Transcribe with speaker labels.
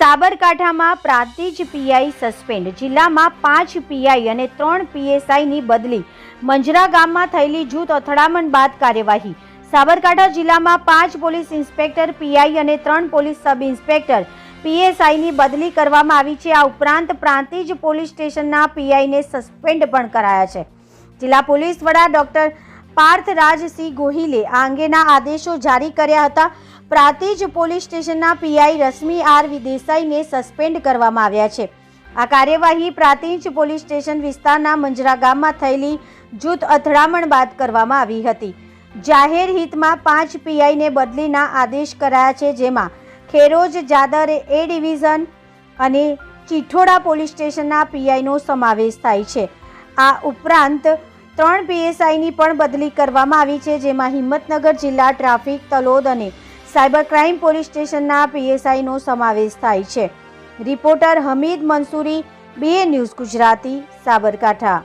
Speaker 1: સાબરકાંઠામાં Prantij PI suspend. જિલ્લામાં પાંચ પીઆઈ અને ત્રણ પીએસઆઈની બદલી. મંજરા ગામમાં થયેલી જૂથ અથડામણ બાદ કાર્યવાહી. સાબરકાંઠા જિલ્લામાં પાંચ પોલીસ ઇન્સ્પેક્ટર પીઆઈ અને ત્રણ પોલીસ સબ ઇન્સ્પેક્ટર પીએસઆઈની બદલી કરવામાં આવી છે. આ ઉપરાંત પ્રાંતિજ પોલીસ સ્ટેશનના પીઆઈને સસ્પેન્ડ પણ કરાયા છે. જિલ્લા પોલીસ વડા ડોક્ટર પાર્થરાજસિંહ ગોહિલે આ અંગેના આદેશો જારી કર્યા હતા. પ્રાંતિજ પોલીસ સ્ટેશનના પીઆઈ રશ્મિ આર વિદેસાઈને સસ્પેન્ડ કરવામાં આવ્યા છે. આ કાર્યવાહી પ્રાંતિજ પોલીસ સ્ટેશન વિસ્તારના મંજરા ગામમાં થયેલી જૂથ અથડામણ બાદ કરવામાં આવી હતી. જાહેર હિતમાં પાંચ પીઆઈને બદલીના આદેશ કરાયા છે, જેમાં ખેરોજ જાદરે એ ડિવિઝન અને ચિઠોડા પોલીસ સ્ટેશનના પીઆઈનો સમાવેશ થાય છે. આ ઉપરાંત ત્રણ પીએસઆઈની પણ બદલી કરવામાં આવી છે, જેમાં હિંમતનગર જિલ્લા ટ્રાફિક, તલોદ અને સાયબર ક્રાઇમ પોલીસ સ્ટેશનના પીએસઆઈનો સમાવેશ થાય છે. Reporter Hamid Mansuri BA news Gujarati, Sabarkantha.